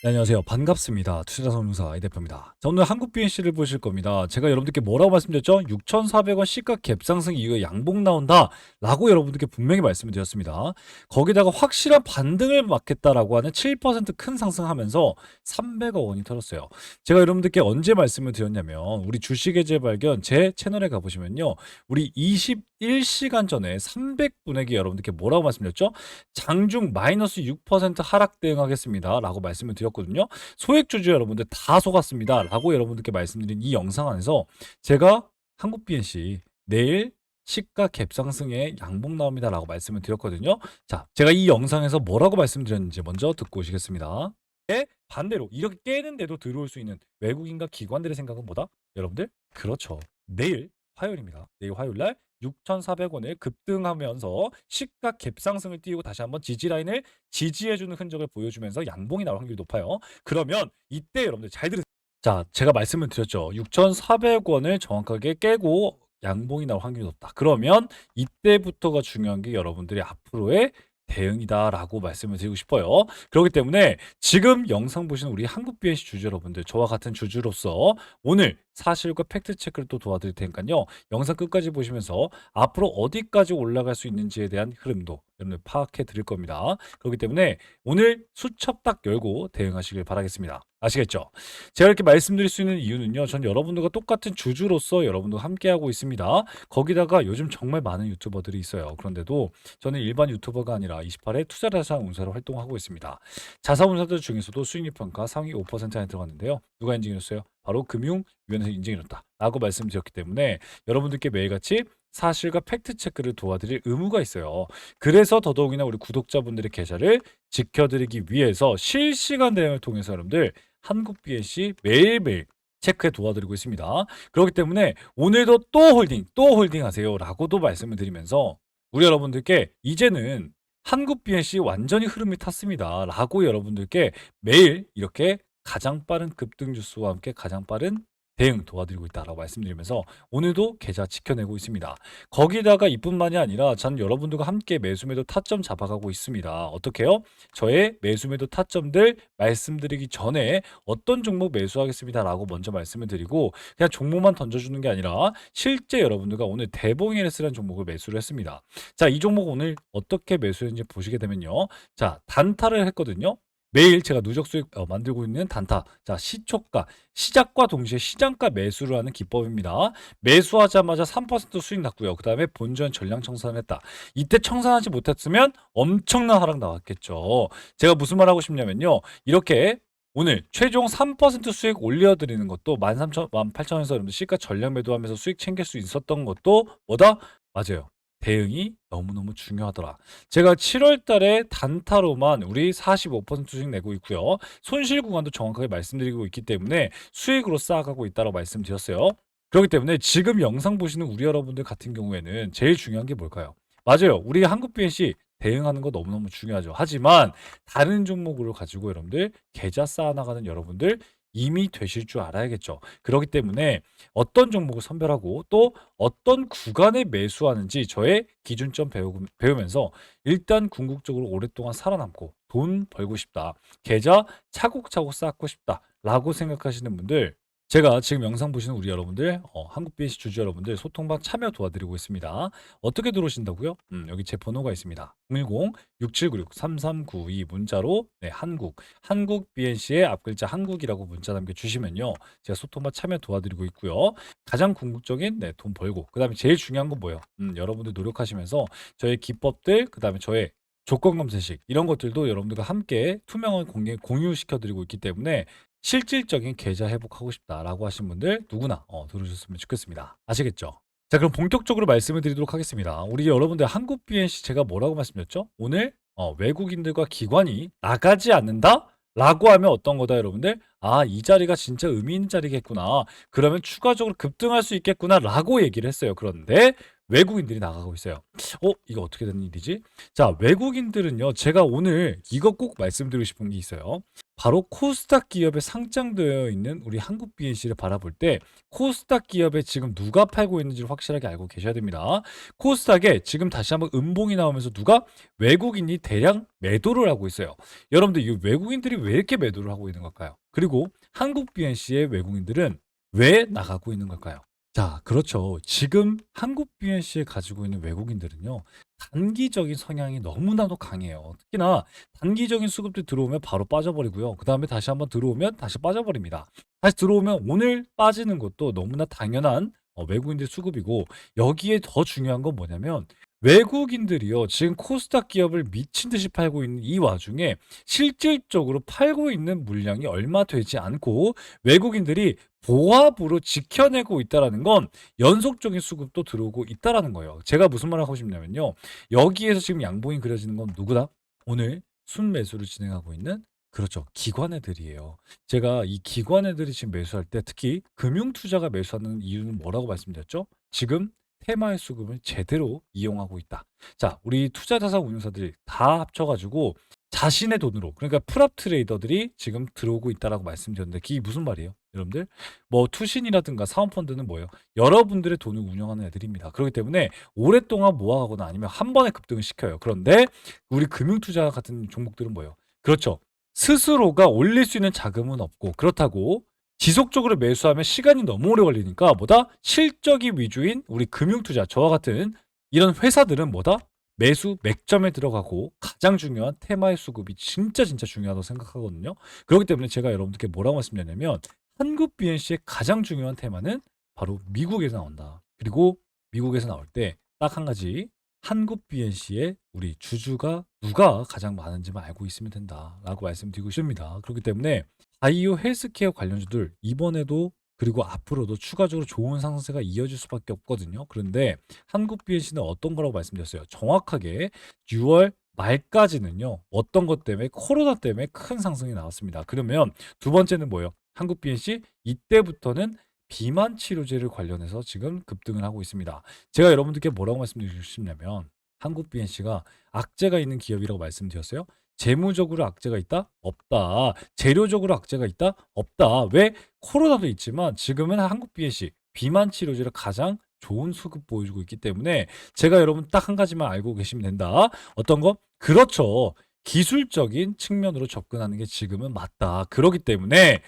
네, 안녕하세요. 반갑습니다. 투자자선공사 이 대표입니다. 자, 오늘 한국 BNC를 보실 겁니다. 제가 여러분들께 뭐라고 말씀드렸죠? 6,400원 시가 갭상승 이후에 양봉 나온다 라고 여러분들께 분명히 말씀을 드렸습니다. 거기다가 확실한 반등을 맞겠다라고 하는 7%큰 상승하면서 300억 원이 털었어요. 제가 여러분들께 언제 말씀을 드렸냐면 우리 주식의 재발견 제 채널에 가보시면요. 우리 21시간 전에 300분에게 여러분들께 뭐라고 말씀드렸죠? 장중 마이너스 6% 하락 대응하겠습니다. 라고 말씀을 드렸 거든요. 소액주주 여러분들 다 속았습니다. 라고 여러분들께 말씀드린 이 영상 안에서 제가 한국 BNC 내일 시가 갭상승에 양봉 나옵니다. 라고 말씀을 드렸거든요. 자, 제가 이 영상에서 뭐라고 말씀드렸는지 먼저 듣고 오시겠습니다. 네, 반대로 이렇게 깨는데도 들어올 수 있는 외국인과 기관들의 생각은 뭐다? 여러분들? 그렇죠. 내일 화요일입니다. 내일 화요일 날 6,400원을 급등하면서 시가 갭상승을 띄우고 다시 한번 지지 라인을 지지해주는 흔적을 보여주면서 양봉이 나올 확률이 높아요. 그러면 이때 여러분들 잘 들으세요. 자, 제가 말씀을 드렸죠. 6,400원을 정확하게 깨고 양봉이 나올 확률이 높다. 그러면 이때부터가 중요한 게 여러분들이 앞으로의 대응이다라고 말씀을 드리고 싶어요. 그렇기 때문에 지금 영상 보시는 우리 한국 BNC 주주 여러분들, 저와 같은 주주로서 오늘 사실과 팩트 체크를 또 도와드릴 테니까요. 영상 끝까지 보시면서 앞으로 어디까지 올라갈 수 있는지에 대한 흐름도 여러분들 파악해 드릴 겁니다. 그렇기 때문에 오늘 수첩 딱 열고 대응하시길 바라겠습니다. 아시겠죠? 제가 이렇게 말씀드릴 수 있는 이유는요. 전 여러분들과 똑같은 주주로서 여러분들과 함께하고 있습니다. 거기다가 요즘 정말 많은 유튜버들이 있어요. 그런데도 저는 일반 유튜버가 아니라 28회 투자자산 운사로 활동하고 있습니다. 자사운사들 중에서도 수익률 평가 상위 5% 안에 들어갔는데요. 누가 인증해줬어요? 바로 금융위원회에서 인증해줬다. 라고 말씀드렸기 때문에 여러분들께 매일같이 사실과 팩트 체크를 도와드릴 의무가 있어요. 그래서 더더욱이나 우리 구독자분들의 계좌를 지켜드리기 위해서 실시간 대응을 통해서 여러분들 한국 BNC 매일매일 체크해 도와드리고 있습니다. 그렇기 때문에 오늘도 또 홀딩, 또 홀딩 하세요. 라고도 말씀을 드리면서 우리 여러분들께 이제는 한국 BNC 완전히 흐름이 탔습니다. 라고 여러분들께 매일 이렇게 가장 빠른 급등 뉴스와 함께 가장 빠른 대응 도와드리고 있다라고 말씀드리면서 오늘도 계좌 지켜내고 있습니다. 거기다가 이뿐만이 아니라 전 여러분들과 함께 매수매도 타점 잡아가고 있습니다. 어떻게요? 저의 매수매도 타점들 말씀드리기 전에 어떤 종목 매수하겠습니다라고 먼저 말씀을 드리고 그냥 종목만 던져주는 게 아니라 실제 여러분들과 오늘 대봉이레스라는 종목을 매수를 했습니다. 자, 이 종목 오늘 어떻게 매수했는지 보시게 되면요. 자, 단타를 했거든요. 매일 제가 누적 수익 어, 만들고 있는 단타. 자, 시초가, 시작과 동시에 시장가 매수를 하는 기법입니다. 매수하자마자 3% 수익 났고요. 그 다음에 본전 전량 청산을 했다. 이때 청산하지 못했으면 엄청난 하락 나왔겠죠. 제가 무슨 말 하고 싶냐면요. 이렇게 오늘 최종 3% 수익 올려드리는 것도 13,000, 18,000원에서 여러분들 시가 전량 매도하면서 수익 챙길 수 있었던 것도 뭐다? 맞아요. 대응이 너무너무 중요하더라. 제가 7월 달에 단타로만 우리 45% 수익 내고 있고요. 손실 구간도 정확하게 말씀드리고 있기 때문에 수익으로 쌓아가고 있다고 말씀드렸어요. 그렇기 때문에 지금 영상 보시는 우리 여러분들 같은 경우에는 제일 중요한 게 뭘까요? 맞아요. 우리 한국 BNC 대응하는 거 너무너무 중요하죠. 하지만 다른 종목으로 가지고 여러분들 계좌 쌓아나가는 여러분들 이미 되실 줄 알아야겠죠. 그렇기 때문에 어떤 종목을 선별하고 또 어떤 구간에 매수하는지 저의 기준점 배우, 배우면서 일단 궁극적으로 오랫동안 살아남고 돈 벌고 싶다. 계좌 차곡차곡 쌓고 싶다. 라고 생각하시는 분들 제가 지금 영상 보시는 우리 여러분들, 어, 한국 BNC 주주 여러분들 소통방 참여 도와드리고 있습니다. 어떻게 들어오신다고요? 음, 여기 제 번호가 있습니다. 010-6796-3392 문자로 네, 한국, 한국 BNC의 앞글자 한국이라고 문자 남겨주시면요. 제가 소통방 참여 도와드리고 있고요. 가장 궁극적인 네, 돈 벌고 그 다음에 제일 중요한 건 뭐예요? 음, 여러분들 노력하시면서 저의 기법들, 그 다음에 저의 조건 검색식 이런 것들도 여러분들과 함께 투명한 공개 공유시켜 드리고 있기 때문에 실질적인 계좌 회복하고 싶다라고 하신 분들 누구나 어, 들어주셨으면 좋겠습니다. 아시겠죠? 자, 그럼 본격적으로 말씀을 드리도록 하겠습니다. 우리 여러분들 한국 BNC 제가 뭐라고 말씀드렸죠? 오늘 어, 외국인들과 기관이 나가지 않는다? 라고 하면 어떤 거다 여러분들? 아, 이 자리가 진짜 의미 있는 자리겠구나. 그러면 추가적으로 급등할 수 있겠구나 라고 얘기를 했어요. 그런데 외국인들이 나가고 있어요. 어, 이거 어떻게 된 일이지? 자, 외국인들은요, 제가 오늘 이거 꼭 말씀드리고 싶은 게 있어요. 바로 코스닥 기업에 상장되어 있는 우리 한국 BNC를 바라볼 때 코스닥 기업에 지금 누가 팔고 있는지를 확실하게 알고 계셔야 됩니다. 코스닥에 지금 다시 한번 음봉이 나오면서 누가 외국인이 대량 매도를 하고 있어요. 여러분들 이 외국인들이 왜 이렇게 매도를 하고 있는 걸까요? 그리고 한국 BNC의 외국인들은 왜 나가고 있는 걸까요? 자, 그렇죠. 지금 한국 BNC에 가지고 있는 외국인들은요, 단기적인 성향이 너무나도 강해요. 특히나 단기적인 수급들 들어오면 바로 빠져버리고요. 그 다음에 다시 한번 들어오면 다시 빠져버립니다. 다시 들어오면 오늘 빠지는 것도 너무나 당연한 어, 외국인들 수급이고, 여기에 더 중요한 건 뭐냐면, 외국인들이요, 지금 코스닥 기업을 미친 듯이 팔고 있는 이 와중에 실질적으로 팔고 있는 물량이 얼마 되지 않고 외국인들이 보합으로 지켜내고 있다라는 건 연속적인 수급도 들어오고 있다라는 거예요. 제가 무슨 말을 하고 싶냐면요. 여기에서 지금 양봉이 그려지는 건 누구다? 오늘 순매수를 진행하고 있는 그렇죠. 기관 애들이에요. 제가 이 기관 애들이 지금 매수할 때 특히 금융 투자가 매수하는 이유는 뭐라고 말씀드렸죠? 지금 테마의 수급을 제대로 이용하고 있다. 자, 우리 투자자산 운용사들이 다 합쳐가지고 자신의 돈으로 그러니까 프랍 트레이더들이 지금 들어오고 있다라고 말씀드렸는데 그게 무슨 말이에요? 여러분들 뭐 투신이라든가 사은펀드는 뭐예요? 여러분들의 돈을 운영하는 애들입니다. 그렇기 때문에 오랫동안 모아가거나 아니면 한 번에 급등을 시켜요. 그런데 우리 금융투자 같은 종목들은 뭐예요? 그렇죠. 스스로가 올릴 수 있는 자금은 없고 그렇다고 지속적으로 매수하면 시간이 너무 오래 걸리니까 뭐다? 실적이 위주인 우리 금융투자 저와 같은 이런 회사들은 뭐다? 매수 맥점에 들어가고 가장 중요한 테마의 수급이 진짜 진짜 중요하다고 생각하거든요. 그렇기 때문에 제가 여러분들께 뭐라고 말씀드렸냐면 한국 BNC의 가장 중요한 테마는 바로 미국에서 나온다. 그리고 미국에서 나올 때 딱 한 가지 한국 BNC의 우리 주주가 누가 가장 많은지만 알고 있으면 된다라고 말씀드리고 싶습니다. 그렇기 때문에 바이오 헬스케어 관련주들 이번에도 그리고 앞으로도 추가적으로 좋은 상승세가 이어질 수밖에 없거든요. 그런데 한국 BNC는 어떤 거라고 말씀드렸어요? 정확하게 6월 말까지는요. 어떤 것 때문에 코로나 때문에 큰 상승이 나왔습니다. 그러면 두 번째는 뭐예요? 한국 BNC 이때부터는 비만 치료제를 관련해서 지금 급등을 하고 있습니다. 제가 여러분들께 뭐라고 말씀드리고 싶냐면 한국 BNC가 악재가 있는 기업이라고 말씀드렸어요. 재무적으로 악재가 있다? 없다. 재료적으로 악재가 있다? 없다. 왜? 코로나도 있지만 지금은 한국 BNC 비만 치료제를 가장 좋은 수급 보여주고 있기 때문에 제가 여러분 딱 한 가지만 알고 계시면 된다. 어떤 거? 그렇죠. 기술적인 측면으로 접근하는 게 지금은 맞다. 그렇기 때문에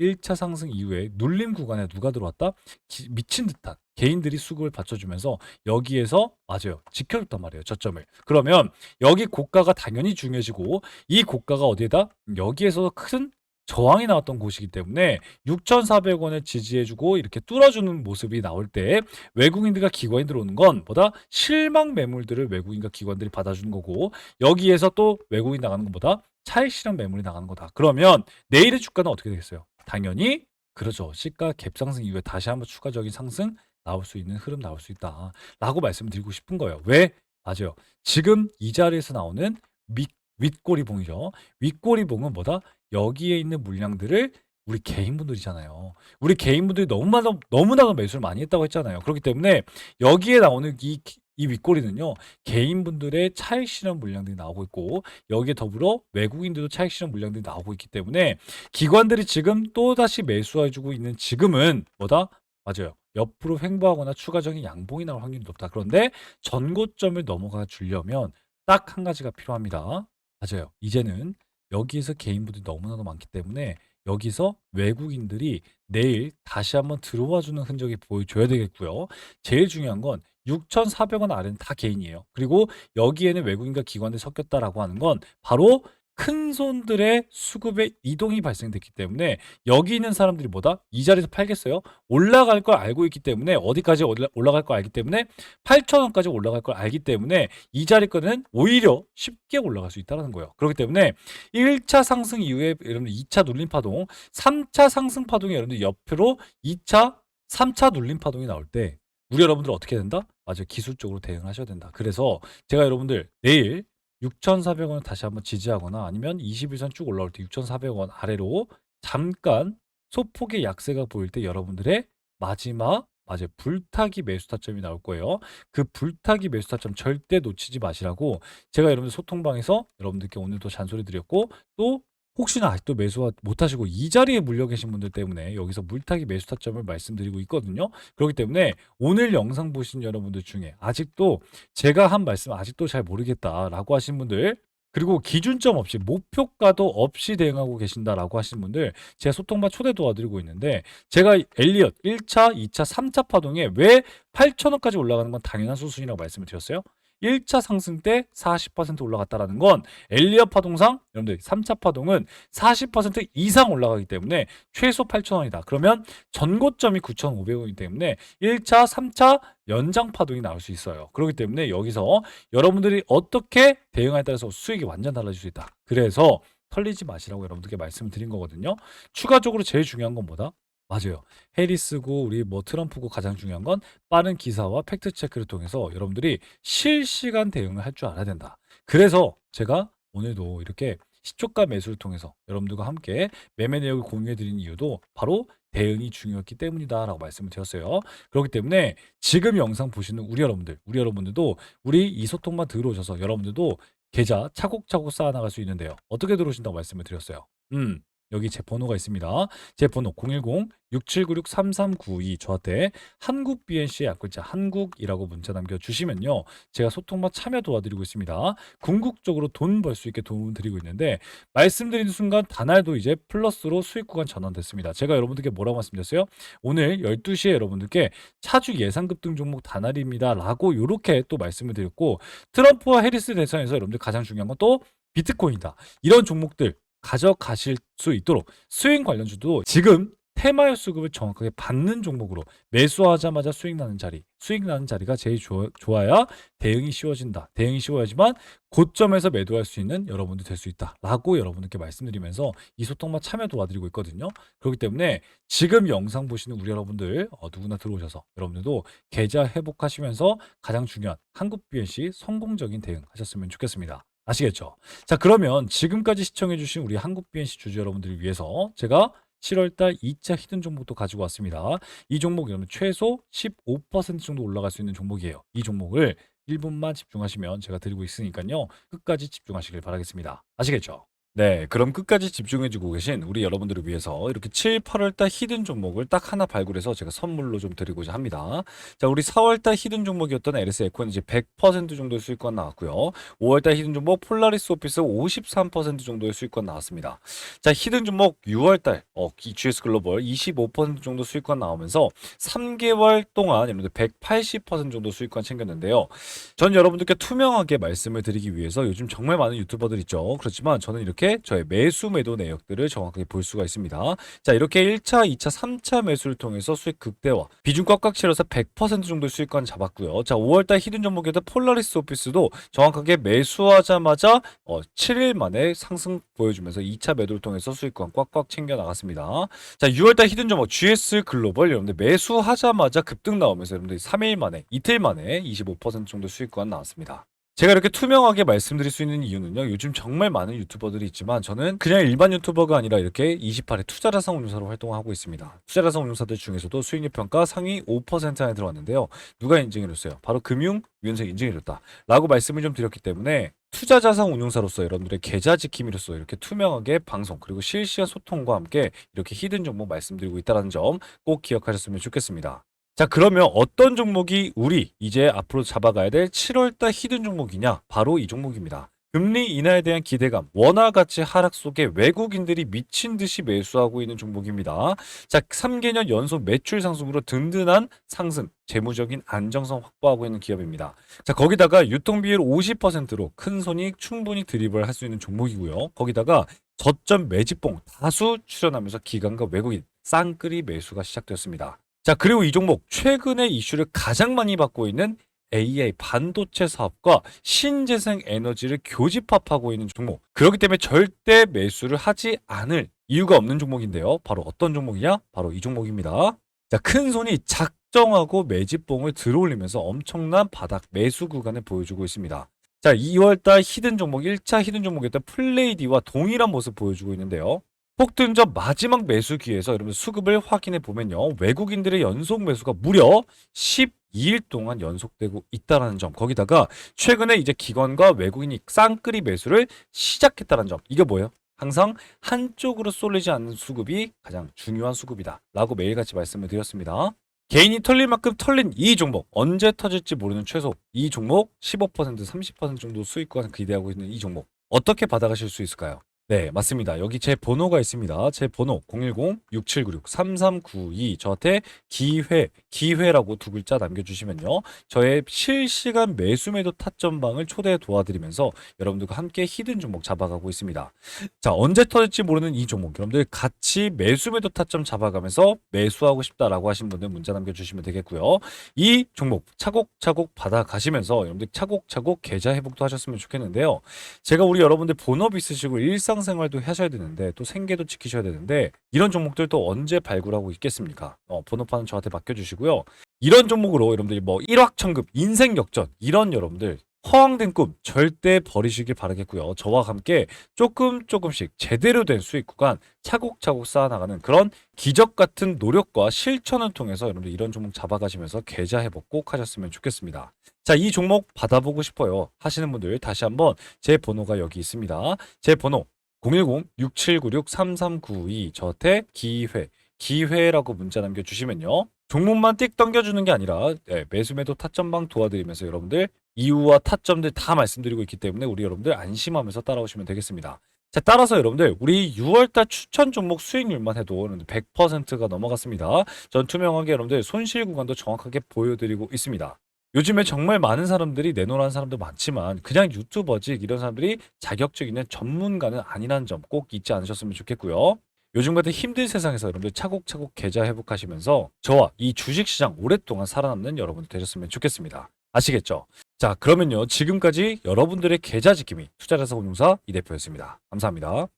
1차 상승 이후에 눌림 구간에 누가 들어왔다? 기- 미친 듯한 개인들이 수급을 받쳐주면서 여기에서 맞아요. 지켜줬단 말이에요. 저점을. 그러면 여기 고가가 당연히 중요해지고 이 고가가 어디에다? 여기에서 큰 저항이 나왔던 곳이기 때문에 6,400원을 지지해주고 이렇게 뚫어주는 모습이 나올 때 외국인들과 기관이 들어오는 건 보다 실망 매물들을 외국인과 기관들이 받아주는 거고 여기에서 또 외국인 나가는 것보다 차익 실현 매물이 나가는 거다. 그러면 내일의 주가는 어떻게 되겠어요? 당연히 그렇죠. 시가 갭상승 이후에 다시 한번 추가적인 상승 나올 수 있는 흐름 나올 수 있다. 라고 말씀드리고 싶은 거예요. 왜? 맞아요. 지금 이 자리에서 나오는 밑, 윗꼬리봉이죠. 윗꼬리봉은 뭐다? 여기에 있는 물량들을 우리 개인분들이잖아요. 우리 개인분들이 너무나도, 너무나도 매수를 많이 했다고 했잖아요. 그렇기 때문에 여기에 나오는 이, 이 윗꼬리는요, 개인분들의 차익 실현 물량들이 나오고 있고, 여기에 더불어 외국인들도 차익 실현 물량들이 나오고 있기 때문에 기관들이 지금 또 다시 매수해주고 있는 지금은 뭐다? 맞아요. 옆으로 횡보하거나 추가적인 양봉이 나올 확률이 높다. 그런데 전고점을 넘어가 주려면 딱 한 가지가 필요합니다. 맞아요. 이제는 여기에서 개인분들이 너무나도 많기 때문에 여기서 외국인들이 내일 다시 한번 들어와 주는 흔적이 보여줘야 되겠고요. 제일 중요한 건 6,400원 아래는 다 개인이에요. 그리고 여기에는 외국인과 기관들이 섞였다라고 하는 건 바로 큰 손들의 수급의 이동이 발생됐기 때문에 여기 있는 사람들이 뭐다? 이 자리에서 팔겠어요? 올라갈 걸 알고 있기 때문에 어디까지 올라- 올라갈 걸 알기 때문에 8,000원까지 올라갈 걸 알기 때문에 이 자리 거는 오히려 쉽게 올라갈 수 있다는 거예요. 그렇기 때문에 1차 상승 이후에 여러분들 2차 눌림 파동, 3차 상승 파동이 여러분들 옆으로 2차, 3차 눌림 파동이 나올 때 우리 여러분들 어떻게 된다? 맞아요. 기술적으로 대응을 하셔야 된다. 그래서 제가 여러분들 내일 6,400원을 다시 한번 지지하거나 아니면 21선 쭉 올라올 때 6,400원 아래로 잠깐 소폭의 약세가 보일 때 여러분들의 마지막 맞아요. 불타기 매수 타점이 나올 거예요. 그 불타기 매수 타점 절대 놓치지 마시라고 제가 여러분들 소통방에서 여러분들께 오늘도 잔소리 드렸고 또 혹시나 아직도 매수 못 하시고 이 자리에 물려 계신 분들 때문에 여기서 물타기 매수 타점을 말씀드리고 있거든요. 그렇기 때문에 오늘 영상 보신 여러분들 중에 아직도 제가 한 말씀 아직도 잘 모르겠다라고 하신 분들 그리고 기준점 없이 목표가도 없이 대응하고 계신다라고 하신 분들 제가 소통방 초대 도와드리고 있는데 제가 엘리엇 1차, 2차, 3차 파동에 왜 8천원까지 올라가는 건 당연한 수순이라고 말씀을 드렸어요. 1차 상승 때 40% 올라갔다라는 건 엘리엇 파동상 여러분들 3차 파동은 40% 이상 올라가기 때문에 최소 8,000원이다. 그러면 전고점이 9,500원이기 때문에 1차, 3차 연장 파동이 나올 수 있어요. 그렇기 때문에 여기서 여러분들이 어떻게 대응하에 따라서 수익이 완전 달라질 수 있다. 그래서 털리지 마시라고 여러분들께 말씀을 드린 거거든요. 추가적으로 제일 중요한 건 뭐다? 맞아요. 해리스고 우리 뭐 트럼프고 가장 중요한 건 빠른 기사와 팩트 체크를 통해서 여러분들이 실시간 대응을 할 줄 알아야 된다. 그래서 제가 오늘도 이렇게 시초가 매수를 통해서 여러분들과 함께 매매 내역을 공유해 드린 이유도 바로 대응이 중요했기 때문이다라고 말씀을 드렸어요. 그렇기 때문에 지금 영상 보시는 우리 여러분들, 우리 여러분들도 우리 이 소통만 들어오셔서 여러분들도 계좌 차곡차곡 쌓아나갈 수 있는데요. 어떻게 들어오신다고 말씀을 드렸어요. 음, 여기 제 번호가 있습니다. 제 번호 010-6796-3392 저한테 한국 BNC의 약글자 한국이라고 문자 남겨주시면요. 제가 소통만 참여 도와드리고 있습니다. 궁극적으로 돈 벌 수 있게 도움을 드리고 있는데 말씀드리는 순간 단알도 이제 플러스로 수익 구간 전환됐습니다. 제가 여러분들께 뭐라고 말씀드렸어요? 오늘 12시에 여러분들께 차주 예상 급 등 종목 단알입니다. 라고 이렇게 또 말씀을 드렸고 트럼프와 해리스 대선에서 여러분들 가장 중요한 건 또 비트코인이다. 이런 종목들 가져가실 수 있도록 수익 관련주도 지금 테마의 수급을 정확하게 받는 종목으로 매수하자마자 수익 나는 자리, 수익 나는 자리가 제일 좋, 좋아야 대응이 쉬워진다. 대응이 쉬워야지만 고점에서 매도할 수 있는 여러분들 될수 있다. 라고 여러분들께 말씀드리면서 이 소통만 참여 도와드리고 있거든요. 그렇기 때문에 지금 영상 보시는 우리 여러분들 어, 누구나 들어오셔서 여러분들도 계좌 회복하시면서 가장 중요한 한국 BNC 성공적인 대응 하셨으면 좋겠습니다. 아시겠죠? 자, 그러면 지금까지 시청해주신 우리 한국 BNC 주주 여러분들을 위해서 제가 7월달 2차 히든 종목도 가지고 왔습니다. 이 종목 여러분 최소 15% 정도 올라갈 수 있는 종목이에요. 이 종목을 1분만 집중하시면 제가 드리고 있으니까요. 끝까지 집중하시길 바라겠습니다. 아시겠죠? 네, 그럼 끝까지 집중해주고 계신 우리 여러분들을 위해서 이렇게 7, 8월달 히든 종목을 딱 하나 발굴해서 제가 선물로 좀 드리고자 합니다. 자, 우리 4월달 히든 종목이었던 LS 에코는 이제 100% 정도의 수익권 나왔고요. 5월달 히든 종목 폴라리스 오피스 53% 정도의 수익권 나왔습니다. 자, 히든 종목 6월달 어, 이 GS 글로벌 25% 정도 수익권 나오면서 3개월 동안 여러분들 180% 정도 수익권 챙겼는데요. 전 여러분들께 투명하게 말씀을 드리기 위해서 요즘 정말 많은 유튜버들 있죠. 그렇지만 저는 이렇게 저의 매수 매도 내역들을 정확하게 볼 수가 있습니다. 자, 이렇게 1차, 2차, 3차 매수를 통해서 수익 극대화, 비중 꽉꽉 채려서 100% 정도 수익권 잡았고요. 자, 5월달 히든 종목이었던 폴라리스 오피스도 정확하게 매수하자마자 어, 7일 만에 상승 보여주면서 2차 매도를 통해서 수익권 꽉꽉 챙겨 나갔습니다. 자, 6월달 히든 종목 GS 글로벌 여러분들 매수하자마자 급등 나오면서 여러분들 3일 만에 이틀 만에 25% 정도 수익권 나왔습니다. 제가 이렇게 투명하게 말씀드릴 수 있는 이유는요. 요즘 정말 많은 유튜버들이 있지만 저는 그냥 일반 유튜버가 아니라 이렇게 28회 투자자산 운용사로 활동하고 있습니다. 투자자산 운용사들 중에서도 수익률 평가 상위 5% 안에 들어왔는데요. 누가 인증해줬어요? 바로 금융 위원회가 인증해줬다. 라고 말씀을 좀 드렸기 때문에 투자 자산 운용사로서 여러분들의 계좌 지킴이로서 이렇게 투명하게 방송 그리고 실시간 소통과 함께 이렇게 히든 정보 말씀드리고 있다는 점 꼭 기억하셨으면 좋겠습니다. 자, 그러면 어떤 종목이 우리 이제 앞으로 잡아가야 될 7월달 히든 종목이냐? 바로 이 종목입니다. 금리 인하에 대한 기대감, 원화 가치 하락 속에 외국인들이 미친 듯이 매수하고 있는 종목입니다. 자, 3개년 연속 매출 상승으로 든든한 상승, 재무적인 안정성 확보하고 있는 기업입니다. 자, 거기다가 유통 비율 50%로 큰 손익 충분히 드리블 할수 있는 종목이고요. 거기다가 저점 매집봉 다수 출현하면서 기관과 외국인 쌍끌이 매수가 시작되었습니다. 자, 그리고 이 종목 최근에 이슈를 가장 많이 받고 있는 AI 반도체 사업과 신재생 에너지를 교집합하고 있는 종목. 그렇기 때문에 절대 매수를 하지 않을 이유가 없는 종목인데요. 바로 어떤 종목이냐? 바로 이 종목입니다. 자, 큰 손이 작정하고 매집봉을 들어올리면서 엄청난 바닥 매수 구간을 보여주고 있습니다. 자, 2월달 히든 종목 1차 히든 종목이었던 플레이디와 동일한 모습 보여주고 있는데요. 폭등전 마지막 매수 기회에서 여러분 수급을 확인해 보면요. 외국인들의 연속 매수가 무려 12일 동안 연속되고 있다라는 점. 거기다가 최근에 이제 기관과 외국인이 쌍끌이 매수를 시작했다는 점. 이게 뭐예요? 항상 한쪽으로 쏠리지 않는 수급이 가장 중요한 수급이다. 라고 매일같이 말씀을 드렸습니다. 개인이 털릴 만큼 털린 이 종목 언제 터질지 모르는 최소 이 종목 15% 30% 정도 수익과 기대하고 있는 이 종목 어떻게 받아가실 수 있을까요? 네 맞습니다. 여기 제 번호가 있습니다. 제 번호 010-6796-3392 저한테 기회 기회라고 두 글자 남겨주시면요. 저의 실시간 매수매도 타점방을 초대해 도와드리면서 여러분들과 함께 히든 종목 잡아가고 있습니다. 자 언제 터질지 모르는 이 종목. 여러분들 같이 매수매도 타점 잡아가면서 매수하고 싶다라고 하신 분들 문자 남겨주시면 되겠고요. 이 종목 차곡차곡 받아가시면서 여러분들 차곡차곡 계좌 회복도 하셨으면 좋겠는데요. 제가 우리 여러분들 본업 있으시고 일상 생활도 하셔야 되는데 또 생계도 지키셔야 되는데 이런 종목들 또 언제 발굴하고 있겠습니까 어, 본업하는 저한테 맡겨주시고요 이런 종목으로 여러분들이 뭐 일확천급 인생 역전 이런 여러분들 허황된 꿈 절대 버리시길 바라겠고요. 저와 함께 조금 조금씩 제대로 된 수익 구간 차곡차곡 쌓아나가는 그런 기적 같은 노력과 실천을 통해서 여러분들 이런 종목 잡아가시면서 계좌 회복 꼭 하셨으면 좋겠습니다. 자, 이 종목 받아보고 싶어요. 하시는 분들 다시 한번 제 번호가 여기 있습니다. 제 번호 010-6796-3392 저한테 기회 기회라고 문자 남겨주시면요. 종목만 띡 당겨주는 게 아니라 네, 매수매도 타점방 도와드리면서 여러분들 이유와 타점들 다 말씀드리고 있기 때문에 우리 여러분들 안심하면서 따라오시면 되겠습니다. 자, 따라서 여러분들 우리 6월달 추천 종목 수익률만 해도 100%가 넘어갔습니다. 전 투명하게 여러분들 손실 구간도 정확하게 보여드리고 있습니다. 요즘에 정말 많은 사람들이 내놓으라는 사람도 많지만 그냥 유튜버지 이런 사람들이 자격증 있는 전문가는 아니라는 점꼭 잊지 않으셨으면 좋겠고요. 요즘 같은 힘든 세상에서 여러분들 차곡차곡 계좌 회복하시면서 저와 이 주식시장 오랫동안 살아남는 여러분들 되셨으면 좋겠습니다. 아시겠죠? 자, 그러면요. 지금까지 여러분들의 계좌 지킴이 투자자사 운용사 이 대표였습니다. 감사합니다.